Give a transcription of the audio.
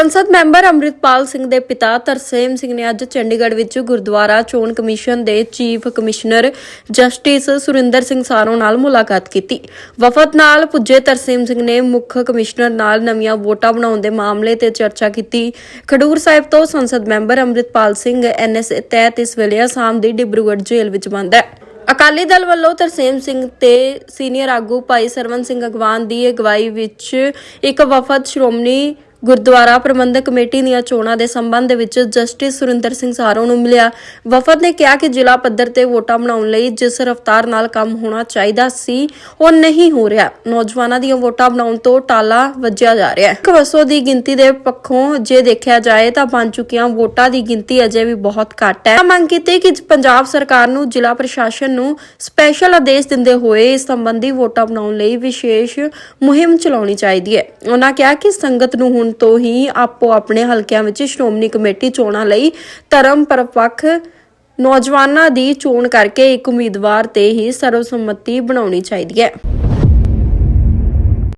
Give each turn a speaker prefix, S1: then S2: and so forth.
S1: ਸੰਸਦ ਮੈਂਬਰ ਅੰਮ੍ਰਿਤਪਾਲ ਸਿੰਘ ਦੇ ਪਿਤਾ ਤਰਸੇਮ ਸਿੰਘ ਨੇ ਅੱਜ ਚੰਡੀਗੜ੍ਹ ਵਿੱਚ ਗੁਰਦੁਆਰਾ ਚੋਣ ਕਮਿਸ਼ਨ ਦੇ chief commissioner justice Surinder Singh Saro ਨਾਲ ਮੁਲਾਕਾਤ ਕੀਤੀ। ਵਫਦ ਨਾਲ ਪੁੱਜੇ ਤਰਸੇਮ ਸਿੰਘ ਨੇ ਮੁੱਖ ਕਮਿਸ਼ਨਰ ਨਾਲ ਨਵੀਆਂ ਵੋਟਾਂ ਬਣਾਉਣ ਦੇ ਮਾਮਲੇ ਤੇ ਚਰਚਾ ਕੀਤੀ। ਖਡੂਰ ਸਾਹਿਬ ਤੋਂ ਸੰਸਦ ਮੈਂਬਰ ਅੰਮ੍ਰਿਤਪਾਲ ਸਿੰਘ ਐਨਐਸਏ ਤਹਿਤ ਇਸ ਵੇਲੇ ਅਸਾਮ ਦੀ ਡਿਬਰੂਗੜ੍ਹ ਜੇਲ੍ਹ ਵਿੱਚ ਬੰਦ ਹੈ। ਅਕਾਲੀ ਦਲ ਵੱਲੋਂ ਤਰਸੇਮ ਸਿੰਘ ਤੇ ਸੀਨੀਅਰ ਆਗੂ ਭਾਈ ਸਰਵਨ ਸਿੰਘ ਅਗਵਾਨ ਦੀ ਅਗਵਾਈ ਵਿੱਚ ਇੱਕ ਵਫਦ ਸ਼੍ਰੋਮਣੀ ਗੁਰਦੁਆਰਾ ਪ੍ਰਬੰਧਕ ਕਮੇਟੀ ਦੀਆਂ ਚੋਣਾਂ ਦੇ ਸੰਬੰਧ ਦੇ ਵਿੱਚ ਜਸਟਿਸ ਸੁਰਿੰਦਰ ਸਿੰਘ ਸਾਰੋ ਨੂੰ ਮਿਲਿਆ। ਵਫਦ ਨੇ ਕਿਹਾ ਕਿ ਜ਼ਿਲ੍ਹਾ ਪੱਧਰ ਤੇ ਵੋਟਾਂ ਬਣਾਉਣ ਲਈ ਜਿਸ ਰਫ਼ਤਾਰ ਨਾਲ ਕੰਮ ਹੋਣਾ ਚਾਹੀਦਾ ਸੀ, ਉਹ ਨਹੀਂ ਹੋ ਰਿਹਾ। ਨੌਜਵਾਨਾਂ ਦੀਆਂ ਵੋਟਾਂ ਬਣਾਉਣ ਤੋਂ ਟਾਲਾ ਵੱਜਿਆ ਜਾ ਰਿਹਾ ਹੈ। ਇੱਕ ਦੀ ਗਿਣਤੀ ਦੇ ਪੱਖੋਂ ਜੇ ਦੇਖਿਆ ਜਾਏ ਤਾਂ ਬਣ ਚੁੱਕੀਆਂ ਵੋਟਾਂ ਦੀ ਗਿਣਤੀ ਅਜੇ ਵੀ ਬਹੁਤ ਘੱਟ ਹੈ। ਮੰਗ ਕੀਤੀ ਕਿ ਪੰਜਾਬ ਸਰਕਾਰ ਨੂੰ ਜ਼ਿਲ੍ਹਾ ਪ੍ਰਸ਼ਾਸਨ ਨੂੰ ਸਪੈਸ਼ਲ ਆਦੇਸ਼ ਦਿੰਦੇ ਹੋਏ ਇਸ ਸੰਬੰਧੀ ਵੋਟਾਂ ਬਣਾਉਣ ਲਈ ਵਿਸ਼ੇਸ਼ ਮੁਹਿੰਮ ਚਲਾਉਣੀ ਚਾਹੀਦੀ ਹੈ। ਉਹਨਾਂ ਕਿਹਾ ਕਿ ਸੰਗਤ ਨੂੰ ਹੁਣ ਹੁਣ ਤੋਂ ਹੀ ਆਪੋ ਆਪਣੇ ਹਲਕਿਆਂ ਵਿੱਚ ਸ਼੍ਰੋਮਣੀ ਕਮੇਟੀ ਚੋਣਾਂ ਲਈ ਧਰਮ ਪਰਪੱਖ ਨੌਜਵਾਨਾਂ ਦੀ ਚੋਣ ਕਰਕੇ ਇੱਕ ਉਮੀਦਵਾਰ ਤੇ ਹੀ ਸਰਵਸੰਮਤੀ ਬਣਾਉਣੀ ਚਾਹੀਦੀ ਹੈ।